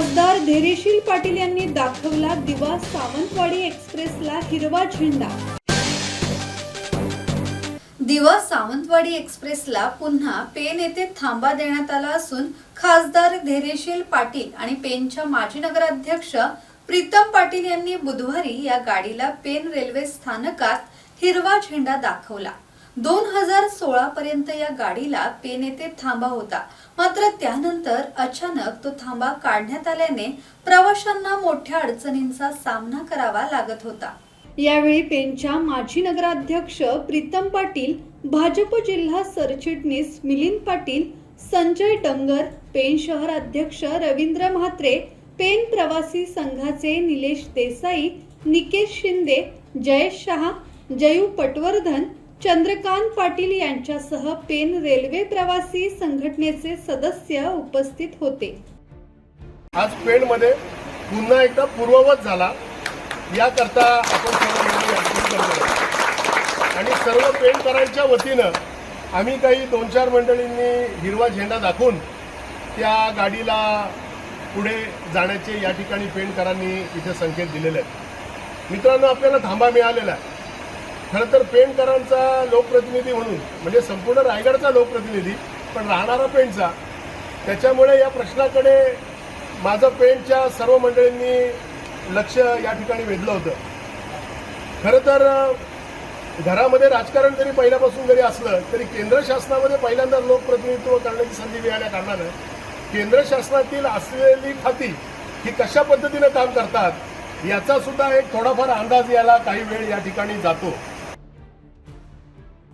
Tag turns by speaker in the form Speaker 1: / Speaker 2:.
Speaker 1: धैर्यशील पाटील यांनी दाखवला दिवा सावंतवाडी एक्सप्रेसला हिरवा झेंडा. दिवा सावंतवाडी एक्सप्रेसला पुन्हा पेन येथे थांबा देण्यात आला असून खासदार धैर्यशील पाटील आणि पेनच्या माजी नगराध्यक्ष प्रीतम पाटील यांनी बुधवारी या गाडीला पेन रेल्वे स्थानकात हिरवा झेंडा दाखवला. दोन हजार सोळा पर्यंत या गाडीला पेन येथे थांबा होता. मात्र त्यानंतर अचानक तो थांबा काढण्यात आल्याने प्रवाशांना मोठ्या अडचणींचा सामना करावा लागत होता. यावेळी पेनच्या माजी नगराध्यक्ष प्रीतम पाटील भाजप जिल्हा सरचिटणीस मिलिंद पाटील संजय डंगर पेन शहर अध्यक्ष रवींद्र म्हात्रे पेन प्रवासी संघाचे निलेश देसाई निकेश शिंदे जयेश शहा जयू पटवर्धन चंद्रकांत पाटील यांच्यासह पेन रेल्वे प्रवासी संघटनेचे सदस्य उपस्थित होते.
Speaker 2: आज पेणमध्ये पुन्हा एकदा पूर्ववत झाला. याकरता आपण सर्व या आणि सर्व पेणकरांच्या वतीनं आम्ही काही दोन चार मंडळींनी हिरवा झेंडा दाखवून त्या गाडीला पुढे जाण्याचे या ठिकाणी पेणकरांनी इथे संकेत दिलेले आहेत. मित्रांनो आपल्याला थांबा मिळालेला आहे. खरं तर पेंटकरांचा लोकप्रतिनिधी म्हणून म्हणजे संपूर्ण रायगडचा लोकप्रतिनिधी पण राहणारा पेंटचा त्याच्यामुळे या प्रश्नाकडे माझं पेंटच्या सर्व मंडळींनी लक्ष या ठिकाणी वेधलं होतं. खरं तर घरामध्ये राजकारण जरी पहिल्यापासून जरी असलं तरी केंद्र शासनामध्ये पहिल्यांदा लोकप्रतिनिधित्व करण्याची संधी मिळाल्या कारणानं केंद्र शासनातील असलेली खाती ही कशा पद्धतीनं काम करतात याचा सुद्धा एक थोडाफार अंदाज याला काही वेळ या ठिकाणी जातो.